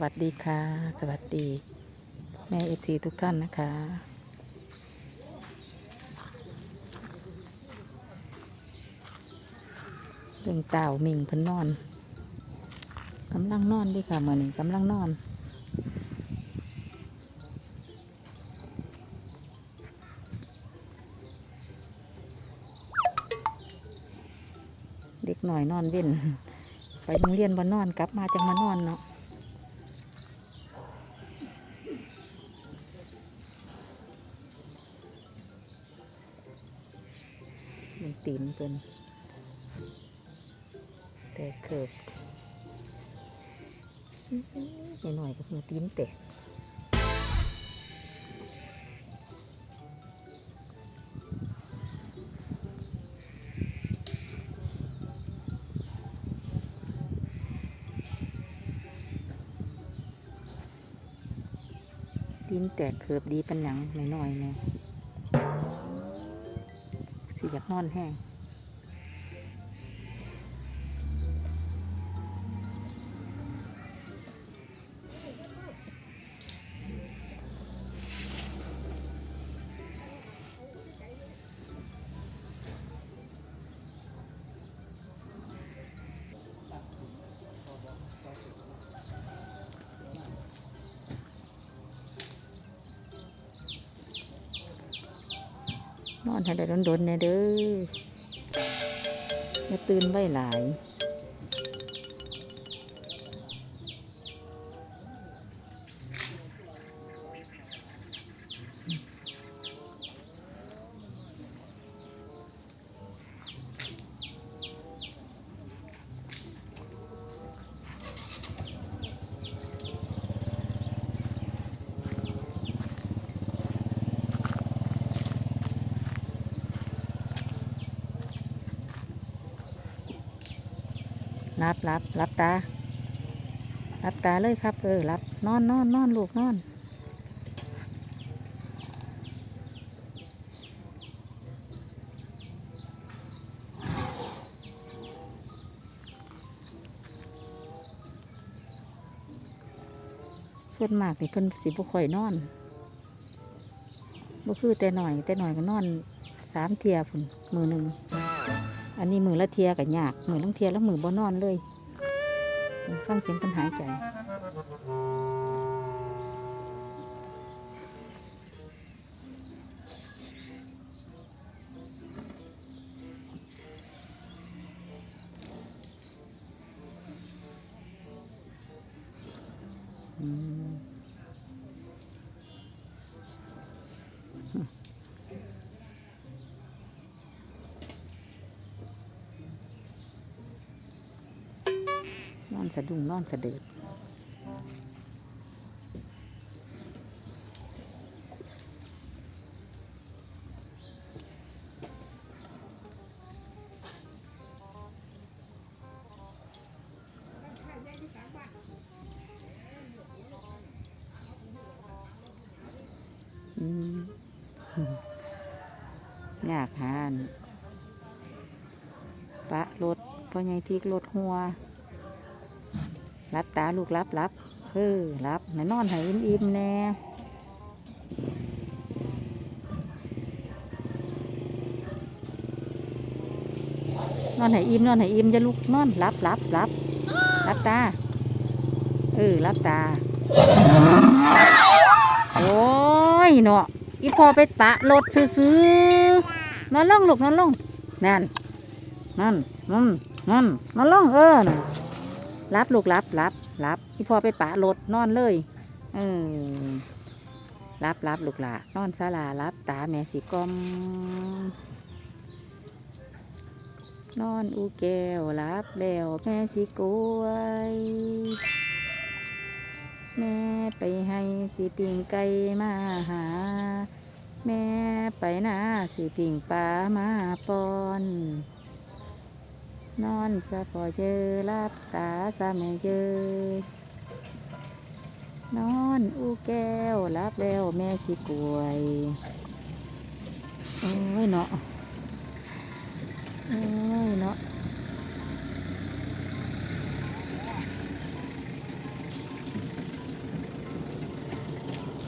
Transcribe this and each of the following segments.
สวัสดีค่ะ สวัสดีแม่เอทีทุกท่านนะคะ เรื่องเต่ามิงพิ่นนอนกำลังนอนด้วยค่ะเมื่อนี้กำลังนอนเด็กหน่อยนอนเว้นไปโรงเรียนบ่นอนกลับมาจังมานอนเนาะ ตีนเพิ่นแต่เคิบหน่อยๆก็มือตีนแตกตีนแตกเคิบดีปันหยังหน่อยๆเนี่ยสิอยากนอนแห้ง นอนให้ได้ดนๆเนี่เด้ออย่าตื่นไว้หลาย รับรับรับตารับตาเลยครับ เออรับนอนนอนนอนลูกนอน ส่วนมากนี่เพิ่นสิบ่ค่อยนอนบ่คือแต่หน่อยแต่หน่อยก็นอนสามเทียพุ่นมือหนึ่ง อันนี้มือละเทียกับยากมือลังเทียแล้วมือบ่นอนเลย ฟังเสียงเพิ่นหายใจะดุ้งนอนสะเดืดอยากหานปะรถพ่อใหญ่ทีกรถหัว รับตาลูกรับรับเออรับไหนนอนให้อิ่มอิ่มๆแน่นอนให้อิ่มนอนให้อิ่มจะลุกนอนรับรับรับรับตาเออรับตา โอ้ยเนาะอีพอไปปะรถซื้อๆนอนลงลูกนอนลงนั่นนั่นนั่นนั่นนอนลงเออ รับลูกรับรับรับพี่พ่อไปปะรถนอนเลยเออรับรับลูกหลานอนศาลารับตาแม่สีกลมนอนอูแก้วรับแล้วแม่สีกวยแม่ไปให้สีปิงไก่มาหา แม่ไปหน้าสีปิงปลามาปอน นอนสะพอเจอรับตาสะไม่เจอนอนอูแก้วรับแล้วแม่สิกวยโอ้ยเนาะโอ้ยเนาะ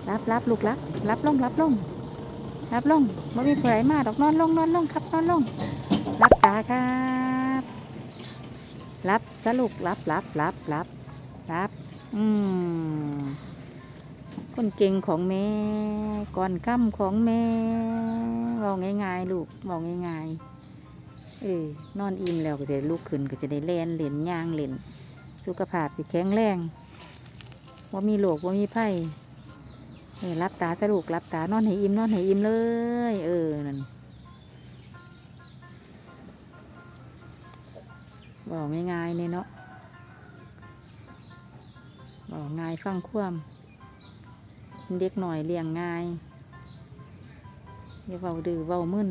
รับรับลูกรับรับลงรับลงรับลงไม่มีใครมาดอกนอนลงนอนลงครับนอนลงรับตาครับ รับสลูกรับรับรับรับรับ อืมคนเก่งของแม่ ก่อนค่ำของแม่บอกง่ายๆลูกบอกง่ายๆเออนอนอิ่มแล้วก็จะลุกขึ้นก็จะได้เล่นเล่นย่างเล่น สุขภาพสิแข็งแรงว่ามีโรคว่ามีไผ่เออรับตาสลูกรับตานอนให้อิ่มนอนให้อิ่มเลย เออนั่น บอกง่ายๆเนี่ยเนาะบอกง่ายฟังความเด็กหน่อยเลี้ยงง่ายอย่าเบาดื้อเบามึน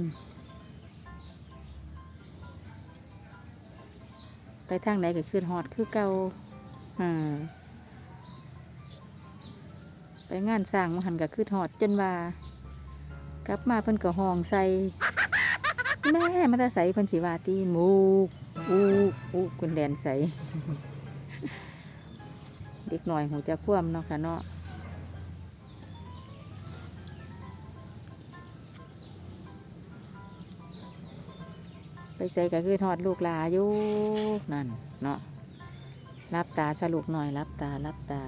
ไปทางไหนก็คือหอดคือเก่าอ่าไปงานสร้างมหันก็คือหอดจนว่ากลับมาเพิ่นก็ห้องใส่แม่มาแตาใส่เพิ่นสิว่าตีหมูก อู้อู้คุณแดนใส เด็กหน่อยหูจะคว่ำเนาะค่ะเนาะไปใส่ก็คือทอดลูกลาอยู่นั่นเนาะรับตาสรุปหน่อยรับตารับตา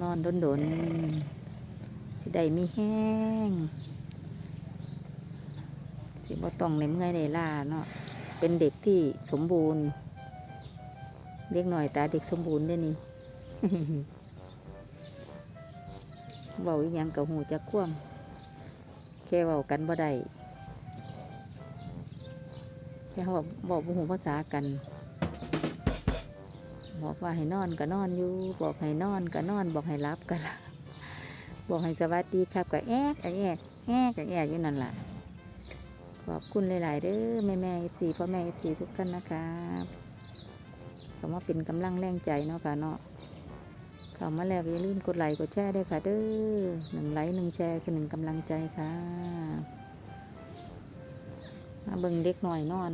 นอนดนๆสิได้มีแห้ง สิบ่ต้องในเมื่อยในล่าเนาะเป็นเด็กที่สมบูรณ์ เด็กหน่อยตาเด็กสมบูรณ์ด้วยนี่เบาอีหยังกับหูจะคว่ำแค่เบากันบ่ได้แค่เขาบอกบอกบ่หูภาษากัน บอกว่าให้นอนก็นอนอยู่ บอกให้นอนก็นอน บอกให้รับก็หลับบอกให้สวัสดีครับก็แอกก็แอกแอกก็แอกอยู่นั่นแหละขอบคุณหลาย ๆ เด้อแม่แม่เอฟซีพ่อแม่เอฟซีทุกท่านนะครับเขามาเป็นกำลังแรงใจเนาะค่ะเนาะเข้ามาแล้วอย่าลืมกดไลค์กดแชร์ด้วยค่ะเด้อหนึ่งไลค์หนึ่งแชร์คือหนึ่งกำลังใจค่ะมาเบิ่งเด็กหน่อยนอน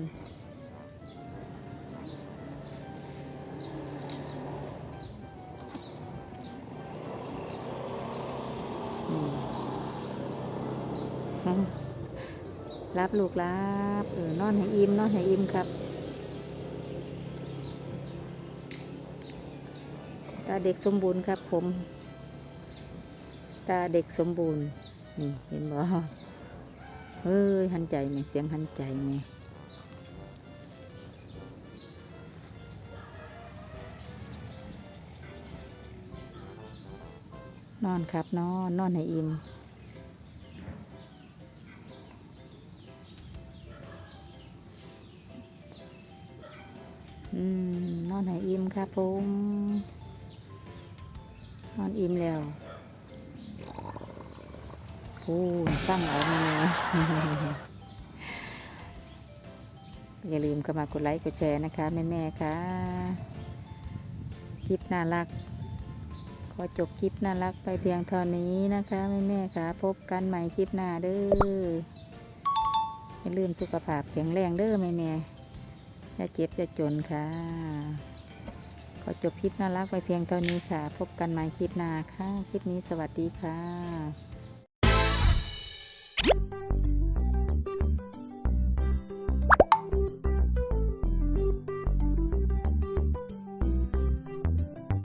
รับลูกรับเออนอนให้อิ่มนอนให้อิ่มครับตาเด็กสมบูรณ์ครับ ผม ตาเด็กสมบูรณ์นี่เห็นบ่เฮ้ยหันใจไหมเสียงหันใจไหมนอนครับนอนนอนให้อิ่ม นอนให้อิ่มครับผมนอนอิ่มแล้วโอ้ตั้งเอามาเลยอย่าลืมเข้ามากดไลค์กดแชร์นะคะแม่แม่ๆค่ะ คลิปน่ารักขอจบคลิปน่ารักไปเพียงเท่านี้นะคะแม่แม่ๆค่ะ พบกันใหม่คลิปหน้าเด้ออย่าลืมสุขภาพแข็งแรงเด้อแม่แม่ๆ อย่าเจ็บอย่าจนค่ะ ขอจบคลิปน่ารักไปเพียงเท่านี้ค่ะ พบกันใหม่คลิปหน้าค่ะ คลิปนี้สวัสดีค่ะ